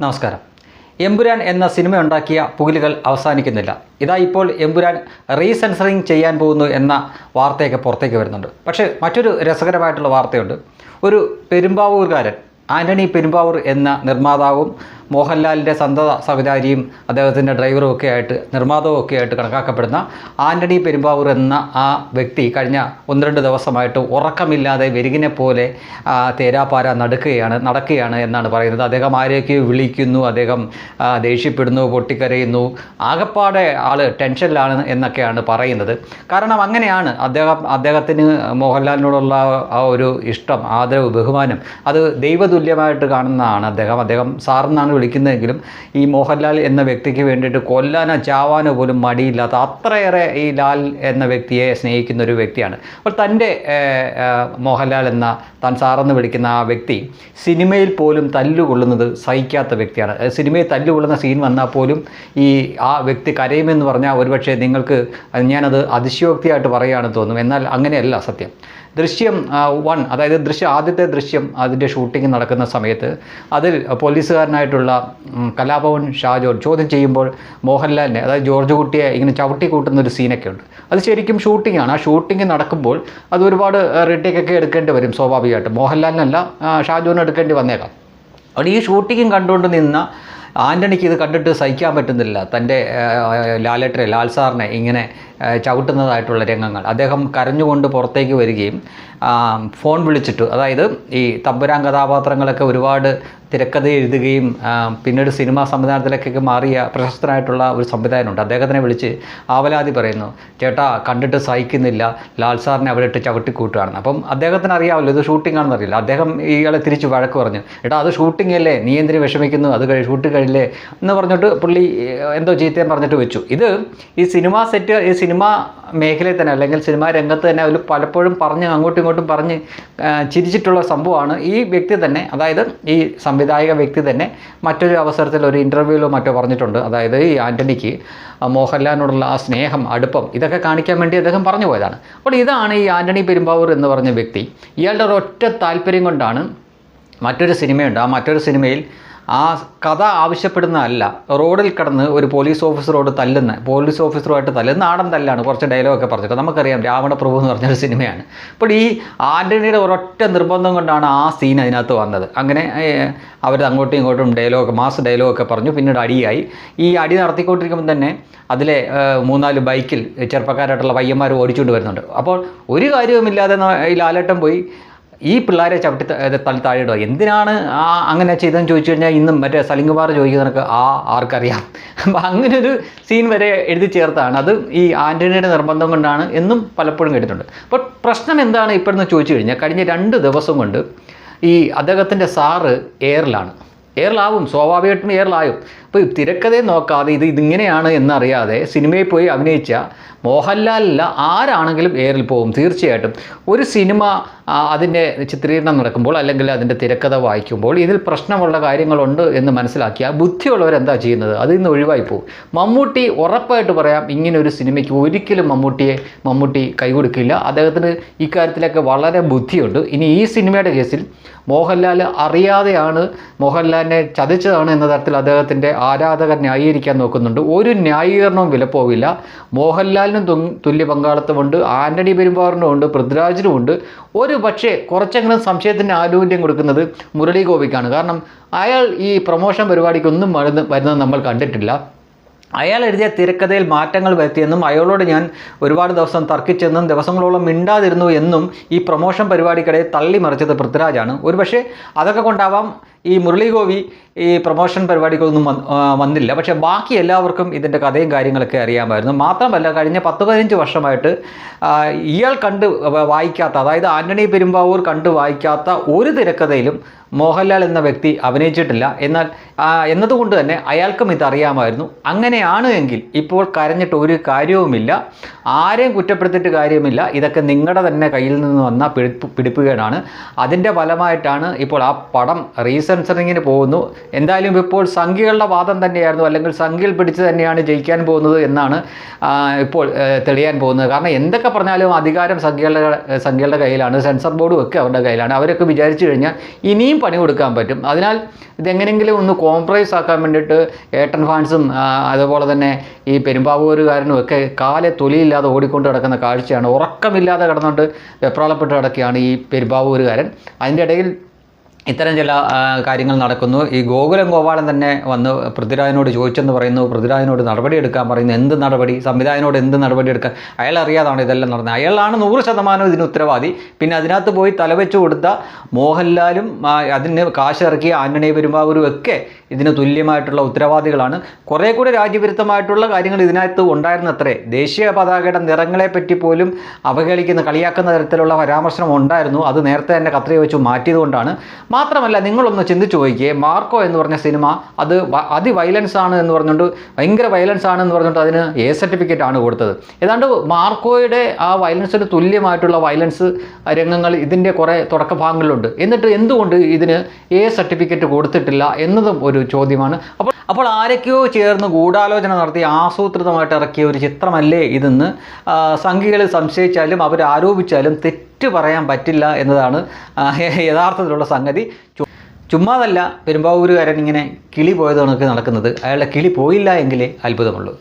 നമസ്കാരം. എമ്പുരാൻ എന്ന സിനിമ ഉണ്ടാക്കിയ പുകിലുകൾ അവസാനിക്കുന്നില്ല. ഇതാ ഇപ്പോൾ എമ്പുരാൻ റീസെൻസറിങ് ചെയ്യാൻ പോകുന്നു എന്ന വാർത്തയൊക്കെ പുറത്തേക്ക് വരുന്നുണ്ട്. പക്ഷേ മറ്റൊരു രസകരമായിട്ടുള്ള വാർത്തയുണ്ട്. ഒരു പെരുമ്പാവൂർകാരൻ ആന്റണി പെരുമ്പാവൂർ എന്ന നിർമ്മാതാവും മോഹൻലാലിന്റെ സന്തത സഹചാരിയും അദ്ദേഹത്തിന്റെ ഡ്രൈവറും ഒക്കെ ആയിട്ട് നിർമ്മാതാവും ഒക്കെ ആയിട്ട് കണക്കാക്കപ്പെടുന്ന ആന്റണി പെരുമ്പാവൂർ എന്ന ആ വ്യക്തി കഴിഞ്ഞ ഒന്ന് രണ്ട് ദിവസമായിട്ട് ഉറക്കമില്ലാതെ വെരുകിനെ പോലെ തേരാപ്പാര നടക്കുകയാണ് നടക്കുകയാണ് എന്നാണ് പറയുന്നത്. അദ്ദേഹം ആരെയൊക്കെ വിളിക്കുന്നു അദ്ദേഹം ദേഷ്യപ്പെടുന്നു പൊട്ടിക്കരയുന്നു. ആകെപ്പാടെ ആൾ ടെൻഷനിലാണ് എന്നൊക്കെയാണ് പറയുന്നത്. കാരണം അങ്ങനെയാണ് അദ്ദേഹം അദ്ദേഹത്തിന് മോഹൻലാലിനോടുള്ള ആ ഒരു ഇഷ്ടം ആദരവ് ബഹുമാനം. അത് ദൈവതുല്യമായിട്ട് കാണുന്നതാണ് അദ്ദേഹം. അദ്ദേഹം സാറെന്നാണ് വിളിക്കുന്നതെങ്കിലും ഈ മോഹൻലാൽ എന്ന വ്യക്തിക്ക് വേണ്ടിയിട്ട് കൊല്ലാനോ ചാവാനോ പോലും മടിയില്ലാത്ത അത്രയേറെ ഈ ലാൽ എന്ന വ്യക്തിയെ സ്നേഹിക്കുന്ന ഒരു വ്യക്തിയാണ്. അപ്പോൾ തന്റെ മോഹൻലാൽ എന്ന താൻ സാറെന്ന് വിളിക്കുന്ന ആ വ്യക്തി സിനിമയിൽ പോലും തല്ലുകൊള്ളുന്നത് സഹിക്കാത്ത വ്യക്തിയാണ്. സിനിമയിൽ തല്ലുകൊള്ളുന്ന സീൻ വന്നാൽ പോലും ഈ ആ വ്യക്തി കരയുമെന്ന് പറഞ്ഞാൽ ഒരുപക്ഷെ നിങ്ങൾക്ക് ഞാനത് അതിശയോക്തിയായിട്ട് പറയുകയാണെന്ന് തോന്നും. എന്നാൽ അങ്ങനെയല്ല സത്യം. ദൃശ്യം വൺ അതായത് ദൃശ്യം ആദ്യത്തെ ദൃശ്യം അതിന്റെ ഷൂട്ടിംഗ് നടക്കുന്ന സമയത്ത് അതിൽ പോലീസുകാരനായിട്ടുള്ള കലാഭവൻ ഷാജോർ ചോദ്യം ചെയ്യുമ്പോൾ മോഹൻലാലിനെ അതായത് ജോർജ് കുട്ടിയെ ഇങ്ങനെ ചവിട്ടി കൂട്ടുന്ന ഒരു സീനൊക്കെ ഉണ്ട്. അത് ശരിക്കും ഷൂട്ടിംഗ് ആണ്. ആ ഷൂട്ടിംഗ് നടക്കുമ്പോൾ അത് ഒരുപാട് റെഡിയൊക്കെ എടുക്കേണ്ടി വരും സ്വാഭാവികമായിട്ടും. മോഹൻലാലിനല്ല ഷാജോറിന് എടുക്കേണ്ടി വന്നേക്കാം. അവിടെ ഈ ഷൂട്ടിങ്ങും കണ്ടുകൊണ്ട് നിന്ന ആന്റണിക്ക് ഇത് കണ്ടിട്ട് സഹിക്കാൻ പറ്റുന്നില്ല. തന്റെ ലാലേട്ടനെ ലാൽ സാറിനെ ഇങ്ങനെ ചവിട്ടുന്നതായിട്ടുള്ള രംഗങ്ങൾ. അദ്ദേഹം കരഞ്ഞുകൊണ്ട് പുറത്തേക്ക് വരികയും ഫോൺ വിളിച്ചിട്ട്. അതായത് ഈ തമ്പുരാൻ കഥാപാത്രങ്ങളൊക്കെ ഒരുപാട് തിരക്കഥ എഴുതുകയും പിന്നീട് സിനിമാ സംവിധാനത്തിലേക്കൊക്കെ മാറിയ പ്രശസ്തനായിട്ടുള്ള ഒരു സംവിധായകനുണ്ട്. അദ്ദേഹത്തിനെ വിളിച്ച് ആവലാതി പറയുന്നു ചേട്ടാ കണ്ടിട്ട് സഹിക്കുന്നില്ല. ലാൽ സാറിനെ അവിടെ ഇട്ട് ചവിട്ടിക്കൂട്ടുകയാണെന്ന്. അപ്പം അദ്ദേഹത്തിന് അറിയാമല്ലോ ഇത് ഷൂട്ടിംഗ് ആണെന്ന് അറിയില്ല. അദ്ദേഹം ഇയാളെ തിരിച്ച് വഴക്ക് പറഞ്ഞു എടാ അത് ഷൂട്ടിംഗ് അല്ലേ? നീ എന്തിനു വിഷമിക്കുന്നു? അത് കഴി ഷൂട്ട് കഴിയില്ലേ എന്ന് പറഞ്ഞിട്ട് പുള്ളി എന്തോ ചീത്തയും പറഞ്ഞിട്ട് വെച്ചു. ഇത് ഈ സിനിമാ സെറ്റ് ഈ സിനിമാ മേഖലയിൽ തന്നെ അല്ലെങ്കിൽ സിനിമാ രംഗത്ത് തന്നെ ഒരു പലപ്പോഴും പറഞ്ഞ് അങ്ങോട്ടും ഇങ്ങോട്ടും പറഞ്ഞ് ചിരിച്ചിട്ടുള്ള സംഭവമാണ് ഈ വ്യക്തി തന്നെ. അതായത് ഈ സംവിധായക വ്യക്തി തന്നെ മറ്റൊരു അവസരത്തിൽ ഒരു ഇന്റർവ്യൂവിലോ മറ്റോ പറഞ്ഞിട്ടുണ്ട്. അതായത് ഈ ആന്റണിക്ക് മോഹൻലാലിനോടുള്ള ആ സ്നേഹം അടുപ്പം ഇതൊക്കെ കാണിക്കാൻ വേണ്ടി അദ്ദേഹം പറഞ്ഞു പോയതാണ്. അപ്പോൾ ഇതാണ് ഈ ആന്റണി പെരുമ്പാവൂർ എന്ന് പറഞ്ഞ വ്യക്തി. ഇയാളുടെ ഒരൊറ്റ താല്പര്യം കൊണ്ടാണ് മറ്റൊരു സിനിമയുണ്ട്. ആ മറ്റൊരു സിനിമയിൽ ആ കഥ ആവശ്യപ്പെടുന്നതല്ല റോഡിൽ കിടന്ന് ഒരു പോലീസ് ഓഫീസറോട് തല്ലുന്ന പോലീസ് ഓഫീസറുമായിട്ട് തല്ലുന്ന നാടൻ തല്ലാണ് കുറച്ച് ഡയലോഗൊക്കെ പറഞ്ഞിട്ട് നമുക്കറിയാം രാവണ പ്രഭു എന്ന് പറഞ്ഞൊരു സിനിമയാണ്. അപ്പോൾ ഈ ആന്റണിയുടെ ഒരൊറ്റ നിർബന്ധം കൊണ്ടാണ് ആ സീൻ അതിനകത്ത് വന്നത്. അങ്ങനെ അവർ അങ്ങോട്ടും ഇങ്ങോട്ടും ഡയലോഗ് മാസ് ഡയലോഗൊക്കെ പറഞ്ഞു. പിന്നീട് അടിയായി. ഈ അടി നടത്തിക്കൊണ്ടിരിക്കുമ്പോൾ തന്നെ അതിലെ മൂന്നാൽ ബൈക്കിൽ ചെറുപ്പക്കാരായിട്ടുള്ള പയ്യന്മാർ ഓടിച്ചുകൊണ്ട് വരുന്നുണ്ട്. അപ്പോൾ ഒരു കാര്യവുമില്ലാതെ ഈ ലാലേട്ടൻ പോയി ഈ പിള്ളേരെ ചവിട്ടി തള്ളി താഴെയിടുക. എന്തിനാണ് ആ അങ്ങനെ ചെയ്തതെന്ന് ചോദിച്ചു കഴിഞ്ഞാൽ ഇന്നും മറ്റേ സലിംഗുമാർ ചോദിക്കുന്നതൊക്കെ ആ ആർക്കറിയാം. അപ്പം അങ്ങനെ ഒരു സീൻ വരെ എഴുതി ചേർത്താണ്. അത് ഈ ആന്റണിയുടെ നിർബന്ധം കൊണ്ടാണ് എന്നും പലപ്പോഴും കേട്ടിട്ടുണ്ട്. അപ്പോൾ പ്രശ്നം എന്താണ് ഇപ്പോഴെന്ന് ചോദിച്ചു കഴിഞ്ഞാൽ കഴിഞ്ഞ രണ്ട് ദിവസം കൊണ്ട് ഈ അദ്ദേഹത്തിന്റെ സാറ് എയറിലാണ്. എയറിലാവും. സ്വാഭാവികമായിട്ടും എയറിലായും. അപ്പോൾ തിരക്കഥയെ നോക്കാതെ ഇത് ഇതിങ്ങനെയാണ് എന്നറിയാതെ സിനിമയിൽ പോയി അഭിനയിച്ച മോഹൻലാലല്ല ആരാണെങ്കിലും ഏറിൽ പോകും തീർച്ചയായിട്ടും. ഒരു സിനിമ അതിന്റെ ചിത്രീകരണം നടക്കുമ്പോൾ അല്ലെങ്കിൽ അതിന്റെ തിരക്കഥ വായിക്കുമ്പോൾ ഇതിൽ പ്രശ്നമുള്ള കാര്യങ്ങളുണ്ട് എന്ന് മനസ്സിലാക്കിയാൽ ബുദ്ധിയുള്ളവർ എന്താ ചെയ്യുന്നത്? അതിൽ നിന്ന് ഒഴിവായി പോകും. മമ്മൂട്ടി ഉറപ്പായിട്ട് പറയാം ഇങ്ങനെ ഒരു സിനിമയ്ക്ക് ഒരിക്കലും മമ്മൂട്ടിയെ മമ്മൂട്ടി കൈകൊടുക്കില്ല അദ്ദേഹത്തിന് ഇക്കാര്യത്തിലൊക്കെ വളരെ ബുദ്ധിയുണ്ട്. ഇനി ഈ സിനിമയുടെ കേസിൽ മോഹൻലാൽ അറിയാതെയാണ് മോഹൻലാലിനെ ചതിച്ചതാണ് എന്ന തരത്തിൽ അദ്ദേഹത്തിന്റെ ആരാധകർ ന്യായീകരിക്കാൻ നോക്കുന്നുണ്ട്. ഒരു ന്യായീകരണവും വിലപ്പോവില്ല. മോഹൻലാലിനും തുല്യ പങ്കാളിത്തമുണ്ട്. ആന്റണി പെരുമ്പാറിനും ഉണ്ട്. പൃഥ്വിരാജിനും ഉണ്ട്. ഒരു പക്ഷേ കുറച്ചെങ്കിലും സംശയത്തിന് ആനുകൂല്യം കൊടുക്കുന്നത് മുരളി ഗോപിക്കാണ്. കാരണം അയാൾ ഈ പ്രൊമോഷൻ പരിപാടിക്കൊന്നും വരുന്ന വരുന്നത് നമ്മൾ കണ്ടിട്ടില്ല. അയാൾ എഴുതിയ തിരക്കഥയിൽ മാറ്റങ്ങൾ വരുത്തിയെന്നും അയാളോട് ഞാൻ ഒരുപാട് ദിവസം തർക്കിച്ചെന്നും ദിവസങ്ങളോളം മിണ്ടാതിരുന്നു എന്നും ഈ പ്രൊമോഷൻ പരിപാടിക്കിടയിൽ തള്ളി മറിച്ചത് പൃഥ്വിരാജാണ് ഒരുപക്ഷെ അതൊക്കെ കൊണ്ടാവാം ഈ മുരളി ഗോപി ഈ പ്രൊമോഷൻ പരിപാടിക്കൊന്നും വന്ന്- വന്നില്ല. പക്ഷേ ബാക്കി എല്ലാവർക്കും ഇതിന്റെ കഥയും കാര്യങ്ങളൊക്കെ അറിയാമായിരുന്നു. മാത്രമല്ല കഴിഞ്ഞ പത്ത് പതിനഞ്ച് വർഷമായിട്ട് ഇയാൾ കണ്ട് വായിക്കാത്ത അതായത് ആന്റണി പെരുമ്പാവൂർ കണ്ട് വായിക്കാത്ത ഒരു തിരക്കഥയിലും മോഹൻലാൽ എന്ന വ്യക്തി അഭിനയിച്ചിട്ടില്ല. എന്നാൽ എന്നതുകൊണ്ട് തന്നെ അയാൾക്കും ഇതറിയാമായിരുന്നു. അങ്ങനെയാണ് എങ്കിൽ ഇപ്പോൾ കരഞ്ഞിട്ട് ഒരു കാര്യവുമില്ല. ആരെയും കുറ്റപ്പെടുത്തിയിട്ട് കാര്യവുമില്ല ഇതൊക്കെ നിങ്ങളുടെ തന്നെ കയ്യിൽ നിന്ന് വന്ന പിടിപ്പ് പിടിപ്പുകേടാണ്. അതിന്റെ ഫലമായിട്ടാണ് ഇപ്പോൾ ആ പടം റീസെൻസ് റീസെൻസറിങ്ങിന് പോകുന്നു. എന്തായാലും ഇപ്പോൾ സംഖ്യകളുടെ വാദം തന്നെയായിരുന്നു. അല്ലെങ്കിൽ സംഖ്യയിൽ പിടിച്ച് തന്നെയാണ് ജയിക്കാൻ പോകുന്നത് എന്നാണ് ഇപ്പോൾ തെളിയാൻ പോകുന്നത്. കാരണം എന്തൊക്കെ പറഞ്ഞാലും അധികാരം സംഖ്യകളുടെ സംഖ്യകളുടെ കയ്യിലാണ്. സെൻസർ ബോർഡും ഒക്കെ അവരുടെ കയ്യിലാണ്. അവരൊക്കെ വിചാരിച്ചു കഴിഞ്ഞാൽ ഇനിയും പണി കൊടുക്കാൻ പറ്റും. അതിനാൽ ഇതെങ്ങനെയെങ്കിലും ഒന്ന് കോംപ്രമൈസ് ആക്കാൻ വേണ്ടിയിട്ട് ഏട്ടൻ ഫാൻസും അതുപോലെ തന്നെ ഈ പെരുമ്പാവൂരുകാരനും ഒക്കെ കാലെ തൊലിയില്ലാതെ ഓടിക്കൊണ്ട് കിടക്കുന്ന കാഴ്ചയാണ്. ഉറക്കമില്ലാതെ കിടന്നുകൊണ്ട് വെപ്രാളപ്പെട്ട് കിടക്കുകയാണ് ഈ പെരുമ്പാവൂരുകാരൻ. അതിന്റെ ഇടയിൽ ഇത്തരം ചില കാര്യങ്ങൾ നടക്കുന്നു. ഈ ഗോകുലം ഗോപാലൻ തന്നെ വന്ന് പൃഥ്വിരാജിനോട് ചോദിച്ചെന്ന് പറയുന്നു പൃഥ്വിരാജിനോട് നടപടി എടുക്കാൻ പറയുന്നു. എന്ത് നടപടി? സംവിധായകനോട് എന്ത് നടപടി എടുക്കാൻ? അയാൾ അറിയാതാണ് ഇതെല്ലാം നടന്നത്. അയാളാണ് നൂറ് ശതമാനം ഇതിന് ഉത്തരവാദി. പിന്നെ അതിനകത്ത് പോയി തലവെച്ച് കൊടുത്ത മോഹൻലാലും അതിന് കാശിറക്കിയ ആന്റണി പെരുമ്പാവൂരും ഒക്കെ ഇതിന് തുല്യമായിട്ടുള്ള ഉത്തരവാദികളാണ്. കുറേ കൂടി രാജ്യവിരുദ്ധമായിട്ടുള്ള കാര്യങ്ങൾ ഇതിനകത്ത് ഉണ്ടായിരുന്നത്രേ. ദേശീയ പതാകയുടെ നിറങ്ങളെ പറ്റി പോലും അവഹേളിക്കുന്ന കളിയാക്കുന്ന തരത്തിലുള്ള പരാമർശനം ഉണ്ടായിരുന്നു. അത് നേരത്തെ തന്നെ കത്രിക വെച്ച് മാറ്റിയതുകൊണ്ടാണ്. മാത്രമല്ല നിങ്ങളൊന്ന് ചിന്തിച്ചു നോക്കിയേ മാർക്കോ എന്ന് പറഞ്ഞ സിനിമ അത് അതി അതിവയലൻസ് ആണ് എന്ന് പറഞ്ഞുകൊണ്ട് ഭയങ്കര വയലൻസ് ആണ് എന്ന് പറഞ്ഞുകൊണ്ട് അതിന് എ സർട്ടിഫിക്കറ്റ് ആണ് കൊടുത്തത്. ഏതാണ്ട് മാർക്കോയുടെ ആ വയലൻസിന് തുല്യമായിട്ടുള്ള വയലൻസ് രംഗങ്ങൾ ഇതിന്റെ കുറേ തുടക്ക ഭാഗങ്ങളിലുണ്ട് എന്നിട്ട് എന്തുകൊണ്ട് ഇതിന് എ സർട്ടിഫിക്കറ്റ് കൊടുത്തിട്ടില്ല എന്നതും ഒരു ചോദ്യമാണ്. അപ്പോൾ അപ്പോൾ ആരൊക്കെയോ ചേർന്ന് ഗൂഢാലോചന നടത്തി ആസൂത്രിതമായിട്ട് ഇറക്കിയ ഒരു ചിത്രമല്ലേ ഇതെന്ന് സംഘികൾ സംശയിച്ചാലും അവർ ആരോപിച്ചാലും തെറ്റ് പറയാൻ പറ്റില്ല എന്നതാണ് യഥാർത്ഥത്തിലുള്ള സംഗതി. ചുമ്മാതല്ല പെരുമ്പാവൂരുകാരൻ ഇങ്ങനെ കിളി പോയത് കണക്ക് നടക്കുന്നത്. അയാളുടെ കിളി പോയില്ല എങ്കിലേ അത്ഭുതമുള്ളൂ.